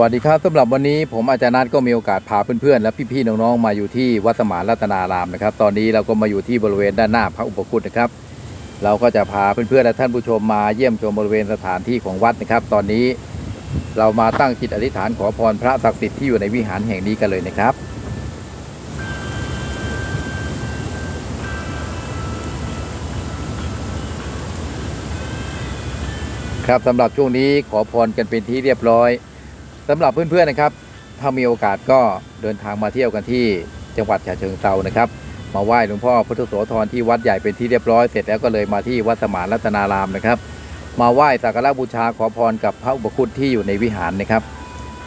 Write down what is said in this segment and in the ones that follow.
วัสดีครับสำหรับวันนี้ผมอาจารย์นัทก็มีโอกาสพาเพื่อนๆและพี่ๆน้องๆมาอยู่ที่วัดสมานรัตนารามนะครับ ตอนนี้เราก็มาอยู่ที่บริเวณด้านหน้าพระอุปคุตนะครับ เราก็จะพาเพื่อนๆและท่านผู้ชมมาเยี่ยมชมบริเวณสถานที่ของวัดนะครับ ตอนนี้เรามาตั้งจิตอธิษฐานขอพรพระศักดิ์สิทธิ์ที่อยู่ในวิหารแห่งนี้กันเลยนะครับครับสำหรับช่วงนี้ขอพรกันเป็นที่เรียบร้อย สำหรับเพื่อนๆนะครับ ถ้ามีโอกาสก็เดินทางมาเที่ยวกันที่จังหวัดฉะเชิงเทรานะครับ มาไหว้หลวงพ่อพุทธโสธรที่วัดใหญ่เป็นที่เรียบร้อยเสร็จแล้วก็เลยมาที่วัดสมานรัตนารามนะครับ มาไหว้สักการะบูชาขอพรกับพระอุปคุตที่อยู่ในวิหารนะครับ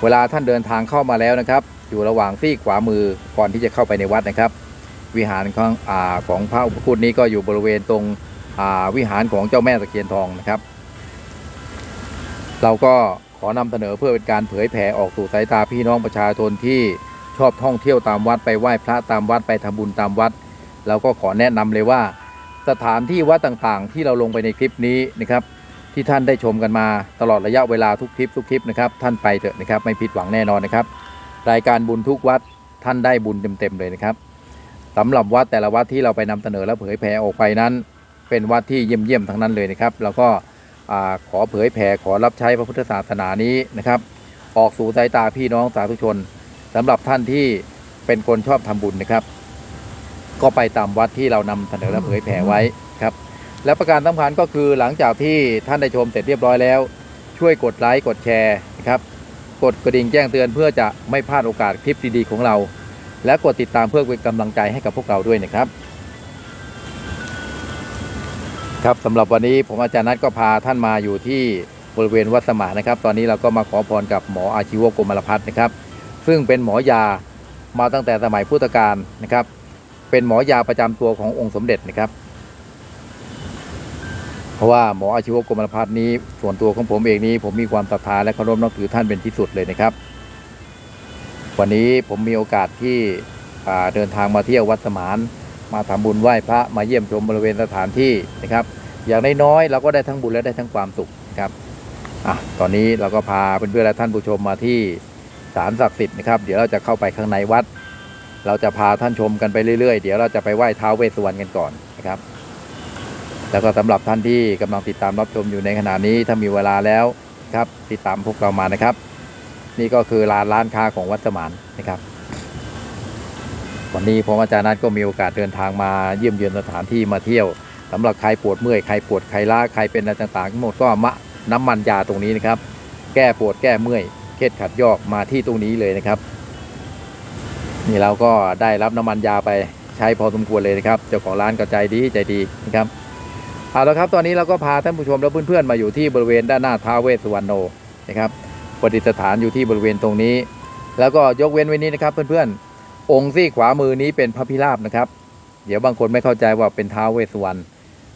เวลาท่านเดินทางเข้ามาแล้วนะครับ อยู่ระหว่างซีกขวามือก่อนที่จะเข้าไปในวัดนะครับ วิหารของอของพระอุปคุตนี้ก็อยู่บริเวณตรงวิหารของเจ้าแม่ตะเคียนทองนะครับ เราก็ อนำเสนอเพื่อเป็นการเผยแผ่ออกสู่สายตาพี่น้องประชาชนที่ชอบท่องเที่ยวตามวัดไปไหว้พระตามวัดไปทำบุญตามวัด เราก็ขอแนะนำเลยว่า สถานที่วัดต่างๆ ที่เราลงไปในคลิปนี้นะครับที่ท่านได้ชมกันมาตลอดระยะเวลาทุกคลิปทุกคลิปนะครับท่านไปเถอะนะครับไม่ผิดหวังแน่นอนนะครับ รายการบุญทุกวัดท่านได้บุญเต็มๆเลยนะครับสำหรับวัดแต่ละวัดที่เราไปนำเสนอและเผยแผ่ออกไปนั้น เป็นวัดที่เยี่ยมๆทั้งนั้นเลยนะครับ แล้วก็ ขอเผยแผ่ขอรับใช้พระพุทธศาสนานี้นะครับ ออกสู่สายตาพี่น้องสาธุชนสำหรับท่านที่เป็นคนชอบทำบุญนะครับ ก็ไปตามวัดที่เรานำเสนอและเผยแผ่ไว้ครับ และประการสำคัญก็คือหลังจากที่ท่านได้ชมเสร็จเรียบร้อยแล้ว ช่วยกดไลค์กดแชร์นะครับกดกระดิ่งแจ้งเตือนเพื่อจะไม่พลาดโอกาสคลิปดีๆของเรา และกดติดตามเพื่อเป็นกำลังใจให้กับพวกเราด้วยนะครับ ครับสำหรับวันนี้ผมอาจารย์นัทก็พาท่านมาอยู่ที่บริเวณวัดสมานนะครับ ตอนนี้เราก็มาขอพรกับหมออาชีวโกมลพัฒน์นะครับ ซึ่งเป็นหมอยามาตั้งแต่สมัยพุทธกาลนะครับ เป็นหมอยาประจำตัวขององค์สมเด็จนะครับ เพราะว่าหมออาชีวโกมลพัฒน์นี้ส่วนตัวของผมเองนี้ผมมีความศรัทธาและเคารพนับถือท่านเป็นที่สุดเลยนะครับ วันนี้ผมมีโอกาสที่เดินทางมาเที่ยววัดสมาน มาทำบุญไหว้พระมาเยี่ยมชมบริเวณสถานที่นะครับ อย่างน้อยๆเราก็ได้ทั้งบุญและได้ทั้งความสุขครับอะตอนนี้เราก็พาเพื่อนๆและท่านผู้ชมมาที่ศาลศักดิ์สิทธิ์นะครับ เดี๋ยวเราจะเข้าไปข้างในวัด เราจะพาท่านชมกันไปเรื่อยๆ เดี๋ยวเราจะไปไหว้ท้าวเวสสุวรรณกันก่อนนะครับ แล้วก็สำหรับท่านที่กำลังติดตามรับชมอยู่ในขณะนี้ถ้ามีเวลาแล้วครับติดตามพวกเรามานะครับ นี่ก็คือลานร้านค้าของวัดสมานนะครับ วันนี้ผมอาจารย์นัทก็มีโอกาสเดินทางมาเยี่ยมเยือนสถานที่มาเที่ยวสำหรับใครปวดเมื่อยใครปวดใครล้าใครเป็นอะไรต่างๆทั้งหมดก็มะน้ำมันยาตรงนี้นะครับ แก้ปวดแก้เมื่อยเคล็ดขัดยอกมาที่ตรงนี้เลยนะครับ นี่เราก็ได้รับน้ำมันยาไปใช้พอสมควรเลยนะครับ เจ้าของร้านก็ใจดีใจดีนะครับเอาละครับตอนนี้เราก็พาท่านผู้ชมและเพื่อนๆมาอยู่ที่บริเวณด้านหน้าท้าวเวสสุวรรณโนนะครับประดิษฐานอยู่ที่บริเวณตรงนี้ แล้วก็ยกเว้นไว้นี้นะครับเพื่อนๆ องค์ซี่ขวามือนี้เป็นพระพิราบนะครับ เดี๋ยวบางคนไม่เข้าใจว่าเป็นท้าวเวสสุวรรณ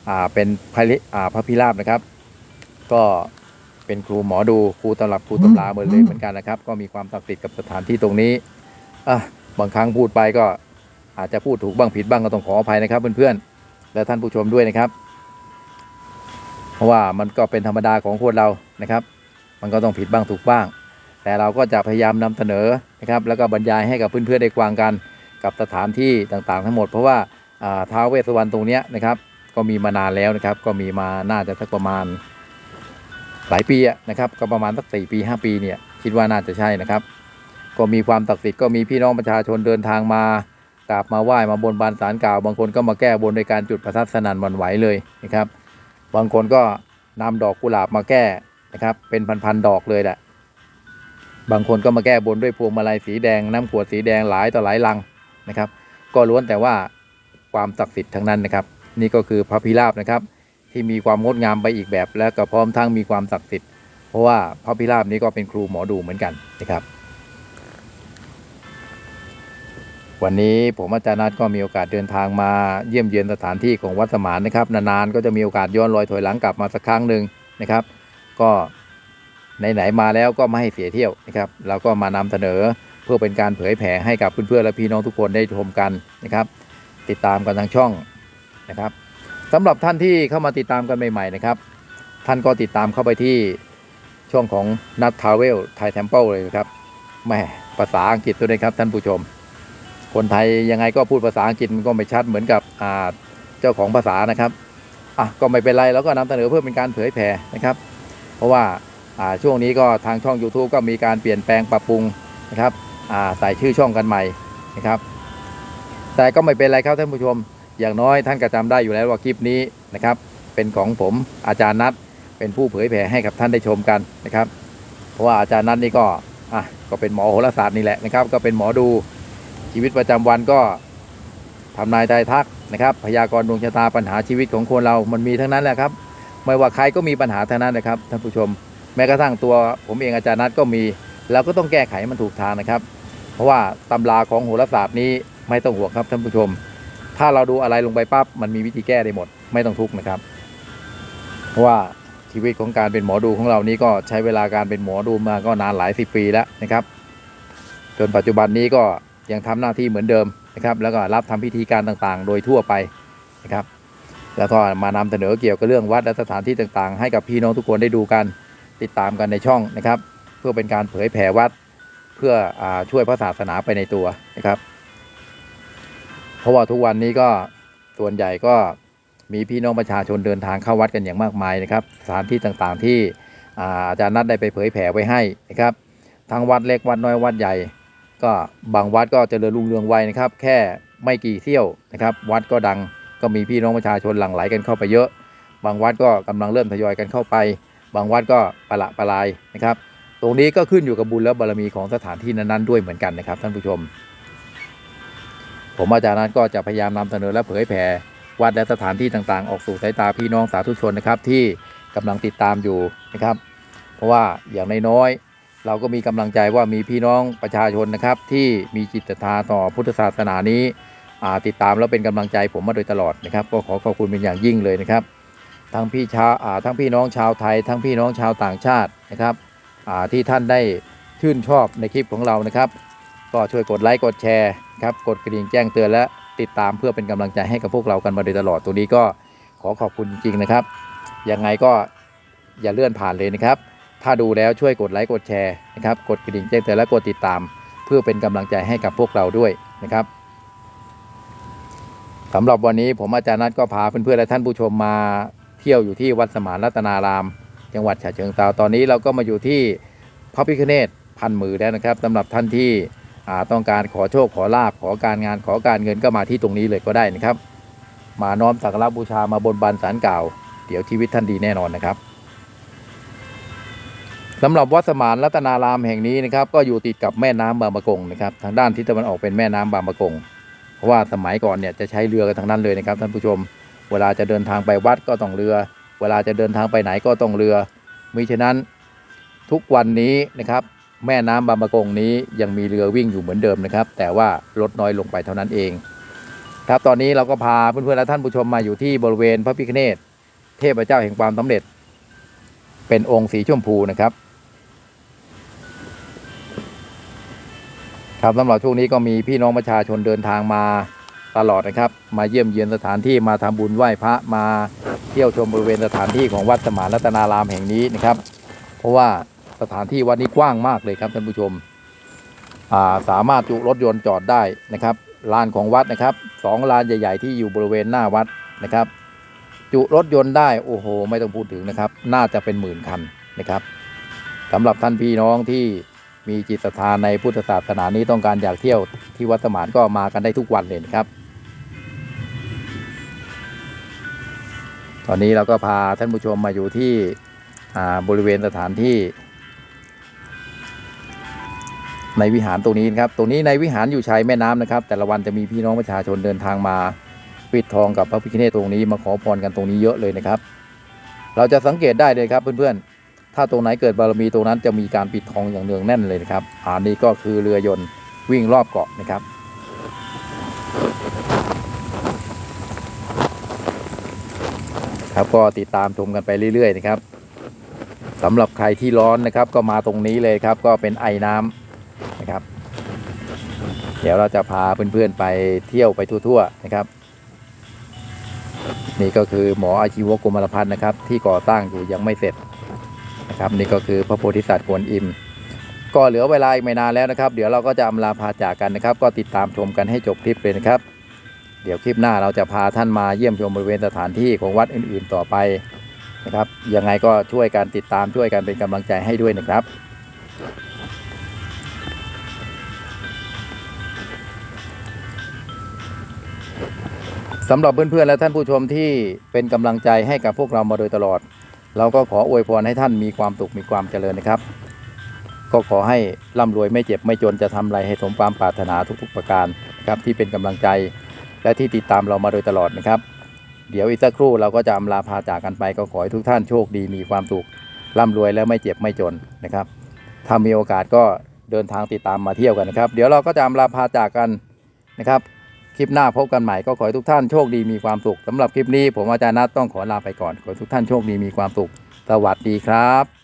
อ่าเป็นพระอ่าพระพิราบนะครับ ก็เป็นครูหมอดูครูตำรับครูตำราเหมือนเลยเหมือนกันนะครับ ก็มีความศักดิ์สิทธิ์กับสถานที่ตรงนี้อะบางครั้งพูดไปก็อาจจะพูดถูกบ้างผิดบ้างก็ต้องขออภัยนะครับเพื่อนๆและท่านผู้ชมด้วยนะครับ เพราะว่ามันก็เป็นธรรมดาของคนเรานะครับ มันก็ต้องผิดบ้างถูกบ้าง แต่เราก็จะพยายามนำเสนอนะครับแล้วก็บรรยายให้กับเพื่อนๆได้ฟังกันกับสถานที่ต่างๆ ทั้งหมด เพราะว่าท้าวเวสสวรรณตรงนี้นะครับก็มีมานานแล้วนะครับ ก็มีมาน่าจะสักประมาณหลายปีนะครับก็ประมาณสักสี่ปีห้าปีเนี่ยคิดว่าน่าจะใช่นะครับ ก็มีความศักดิ์สิทธิ์ก็มีพี่น้องประชาชนเดินทางมากราบมาไหว้มาบนบานสารกล่าวบางคนก็มาแก้บนโดยการจุดประทัดสนั่นวันไหวเลยนะครับ บางคนก็นำดอกกุหลาบมาแก้นะครับ เป็นพันๆดอกเลยแหละ บางคนก็มาแก้บนด้วยพวงมาลัยสีแดงน้ำขวดสีแดงหลายต่อหลายลังนะครับ ก็ล้วนแต่ว่าความศักดิ์สิทธิ์ทั้งนั้นนะครับ นี่ก็คือพระพิราบนะครับ ที่มีความงดงามไปอีกแบบ และก็พร้อมทั้งมีความศักดิ์สิทธิ์เพราะว่าพระพิราบนี้ก็เป็นครูหมอดูเหมือนกันนะครับ วันนี้ผมอาจารย์นัทก็มีโอกาสเดินทางมาเยี่ยมเยียนสถานที่ของวัดสมานนะครับ นานๆก็จะมีโอกาสย้อนรอยถอยหลังกลับมาสักครั้งหนึ่งนะครับ ก็ ไหนๆมาแล้วก็ไม่ให้เสียเที่ยวนะครับเราก็มานำเสนอเพื่อเป็นการเผยแผ่ให้กับเพื่อนๆและพี่น้องทุกคนได้ชมกันนะครับ ติดตามกันทางช่องนะครับสำหรับท่านที่เข้ามาติดตามกันใหม่ๆนะครับ ท่านก็ติดตามเข้าไปที่ช่วงของนัททาวเวลไทยเทมเปิลเลยนะครับแม่ภาษาอังกฤษด้วยนะครับท่านผู้ชม คนไทยยังไงก็พูดภาษาอังกฤษมันก็ไม่ชัดเหมือนกับเจ้าของภาษานะครับอะก็ไม่เป็นไรเราก็นำเสนอเพื่อเป็นการเผยแผ่นะครับ เพราะว่า ช่วงนี้ก็ทางช่อง YouTube ก็มีการเปลี่ยนแปลงปรับปรุงนะครับใส่ชื่อช่องกันใหม่นะครับ แต่ก็ไม่เป็นไรครับท่านผู้ชม อย่างน้อยท่านก็จำได้อยู่แล้วว่าคลิปนี้นะครับ เป็นของผมอาจารย์นัทเป็นผู้เผยแผ่ให้กับท่านได้ชมกันนะครับ เพราะว่าอาจารย์นัทนี่ก็อะก็เป็นหมอโหราศาสตร์นี่แหละนะครับ ก็เป็นหมอดูชีวิตประจำวันก็ทำนายทายทักนะครับ พยากรณ์ดวงชะตาปัญหาชีวิตของคนเรามันมีทั้งนั้นแหละครับ ไม่ว่าใครก็มีปัญหาทั้งนั้นนะครับท่านผู้ชม แม้กระทั่งตัวผมเองอาจารย์นัทก็มีเราก็ต้องแก้ไขมันถูกทางนะครับ เพราะว่าตำราของโหราศาสตร์นี้ไม่ต้องห่วงครับท่านผู้ชม ถ้าเราดูอะไรลงไปปั๊บมันมีวิธีแก้ได้หมด ไม่ต้องทุกข์นะครับ เพราะว่าชีวิตของการเป็นหมอดูของเรานี้ก็ใช้เวลาการเป็นหมอดูมาก็นานหลายสิบปีแล้วนะครับ จนปัจจุบันนี้ก็ยังทำหน้าที่เหมือนเดิมนะครับ แล้วก็รับทำพิธีการต่างๆ โดยทั่วไปนะครับ แล้วก็มานำเสนอเกี่ยวกับเรื่องวัดและสถานที่ต่างๆ ให้กับพี่น้องทุกคนได้ดูกัน ติดตามกันในช่องนะครับ เพื่อเป็นการเผยแผ่วัดเพื่ออช่วยพระศาสนาไปในตัวนะครับ เพราะว่าทุกวันนี้ก็ส่วนใหญ่ก็มีพี่น้องประชาชนเดินทางเข้าวัดกันอย่างมากมายนะครับ สถานที่ต่างๆที่อาจารย์นัดได้ไปเผยแผ่ไว้ให้นะครับทั้งวัดเล็กวัดน้อยวัดใหญ่ ก็บางวัดก็เจริญรุ่งเรืองไวนะครับ แค่ไม่กี่เที่ยวนะครับ วัดก็ดังก็มีพี่น้องประชาชนหลั่งไหลกันเข้าไปเยอะ บางวัดก็กำลังเริ่มทยอยกันเข้าไป บางวัดก็ประละประลายนะครับ ตรงนี้ก็ขึ้นอยู่กับบุญและบารมีของสถานที่นั้นๆด้วยเหมือนกันนะครับ ท่านผู้ชม ผมอาจารย์นั้นก็จะพยายามนำเสนอและเผยแผ่วัดและสถานที่ต่างๆ ออกสู่สายตาพี่น้องสาธุชนนะครับที่กำลังติดตามอยู่นะครับ เพราะว่าอย่างน้อยๆเราก็มีกำลังใจว่ามีพี่น้องประชาชนนะครับ ที่มีจิตศรัทธาต่อพุทธศาสนานี้ติดตามแล้วเป็นกำลังใจผมมาโดยตลอดนะครับ ก็ขอขอบคุณเป็นอย่างยิ่งเลยนะครับ ทั้งพี่ชาวทั้งพี่น้องชาวไทย ทั้งพี่น้องชาวต่างชาตินะครับที่ท่านได้ชื่นชอบในคลิปของเรานะครับ ก็ช่วยกดไลค์กดแชร์ครับกดกระดิ่งแจ้งเตือนและติดตามเพื่อเป็นกำลังใจให้กับพวกเรากันมาโดยตลอดตรงนี้ก็ขอขอบคุณจริงๆนะครับยังไงก็อย่าเลื่อนผ่านเลยนะครับ ถ้าดูแล้วช่วยกดไลค์กดแชร์นะครับกดกระดิ่งแจ้งเตือนและกดติดตาม เพื่อเป็นกำลังใจให้กับพวกเราด้วยนะครับสำหรับวันนี้ผมอาจารย์นัทก็พาเพื่อนๆและท่านผู้ชมมา เที่ยวอยู่ที่วัดสมานรัตนาราม จังหวัดฉะเชิงเทราตอนนี้เราก็มาอยู่ที่พระพิฆเนศพันมือแล้วนะครับสำหรับท่านที่ต้องการขอโชคขอลาบขอการงานขอการเงินก็มาที่ตรงนี้เลยก็ได้นะครับ มาน้อมสักการะบูชามาบนบานสารกล่าเดี๋ยวชีวิตท่านดีแน่นอนนะครับสำหรับวัดสมานรัตนารามแห่งนี้นะครับ ก็อยู่ติดกับแม่น้ำบางปะกงนะครับทางด้านทิศตะวันออกเป็นแม่น้ำบางปะกง เพราะว่าสมัยก่อนเนี่ยจะใช้เรือกันทางนั้นเลยนะครับท่านผู้ชม เวลาจะเดินทางไปวัดก็ต้องเรือ เวลาจะเดินทางไปไหนก็ต้องเรือมิฉะนั้นทุกวันนี้นะครับแม่น้ำบางปะกงนี้ยังมีเรือวิ่งอยู่เหมือนเดิมนะครับ แต่ว่าลดน้อยลงไปเท่านั้นเอง ครับตอนนี้เราก็พาเพื่อนๆและท่านผู้ชมมาอยู่ที่บริเวณพระพิฆเนศเทพเจ้าแห่งความสำเร็จ เป็นองค์สีชมพูนะครับ ครับสำหรับช่วงนี้ก็มีพี่น้องประชาชนเดินทางมา ตลอดนะครับ มาเยี่ยมเยียนสถานที่มาทำบุญไหว้พระมาเที่ยวชมบริเวณสถานที่ของวัดสมานรัตนารามแห่งนี้นะครับ เพราะว่าสถานที่วัดนี้กว้างมากเลยครับท่านผู้ชมาสามารถจุรถยนต์จอดได้นะครับลานของวัดนะครับสองลานใหญ่ ๆ ที่อยู่บริเวณหน้าวัดนะครับ จุรถยนต์ได้โอ้โห ไม่ต้องพูดถึงนะครับ น่าจะเป็นหมื่นคันนะครับสำหรับท่านพี่น้องที่มีจิตศรัทธาในพุทธศาสนานี้ต้องการอยากเที่ยวที่วัดสมานก็มากันได้ทุกวันเลยนะครับ ตอนนี้เราก็พาท่านผู้ชมมาอยู่ที่บริเวณสถานที่ ในวิหารตรงนี้นครับ ตรงนี้ในวิหารอยู่ชายแม่น้ำนะครับ แต่ละวันจะมีพี่น้องประชาชนเดินทางมาปิดทองกับพระพิฆเนศตรงนี้มาขอพรกันตรงนี้เยอะเลยนะครับ เราจะสังเกตได้เลยครับเพื่อนๆ ถ้าตรงไหนเกิดบารมีตรงนั้นจะมีการปิดทองอย่างเนืองแน่นเลยนะครับอันนี้ก็คือเรือยนต์วิ่งรอบเกาะนะครับ ครับ ก็ติดตามชมกันไปเรื่อย ๆ นะครับสำหรับใครที่ร้อนนะครับ ก็มาตรงนี้เลยครับ ก็เป็นไอน้ำนะครับ เดี๋ยวเราจะพาเพื่อนๆไปเที่ยวไปทั่วๆนะครับ นี่ก็คือหมออาชีวกรมลพันธ์นะครับ ที่ก่อสร้างอยู่ยังไม่เสร็จนะครับ นี่ก็คือพระโพธิสัตว์กวนอิมก็เหลือเวลาอีกไม่นานแล้วนะครับ เดี๋ยวเราก็จะอำลาพาจากกันนะครับ ก็ติดตามชมกันให้จบคลิปเลยนะครับ เดี๋ยวคลิปหน้าเราจะพาท่านมาเยี่ยมชมบริเวณสถานที่ของวัดอื่นๆต่อไปนะครับ ยังไงก็ช่วยกันติดตามช่วยกันเป็นกำลังใจให้ด้วยนะครับสำหรับเพื่อนๆและท่านผู้ชมที่เป็นกำลังใจให้กับพวกเรามาโดยตลอด เราก็ขออวยพรให้ท่านมีความสุขมีความเจริญนะครับ ก็ขอให้ร่ำรวยไม่เจ็บไม่จนจะทำอะไรให้สมความปรารถนาทุกๆประการนะครับที่เป็นกำลังใจ และที่ติดตามเรามาโดยตลอดนะครับ เดี๋ยวอีกสักครู่เราก็จะอำลาพาจากกันไปก็ขอให้ทุกท่านโชคดีมีความสุขร่ำรวยและไม่เจ็บไม่จนนะครับ ถ้ามีโอกาสก็เดินทางติดตามมาเที่ยวกันนะครับ เดี๋ยวเราก็จะอำลาพาจากกันนะครับ คลิปหน้าพบกันใหม่ก็ขอให้ทุกท่านโชคดีมีความสุขสำหรับคลิปนี้ผมอาจารย์นัทต้องขอลาไปก่อน ขอให้ทุกท่านโชคดีมีความสุข สวัสดีครับ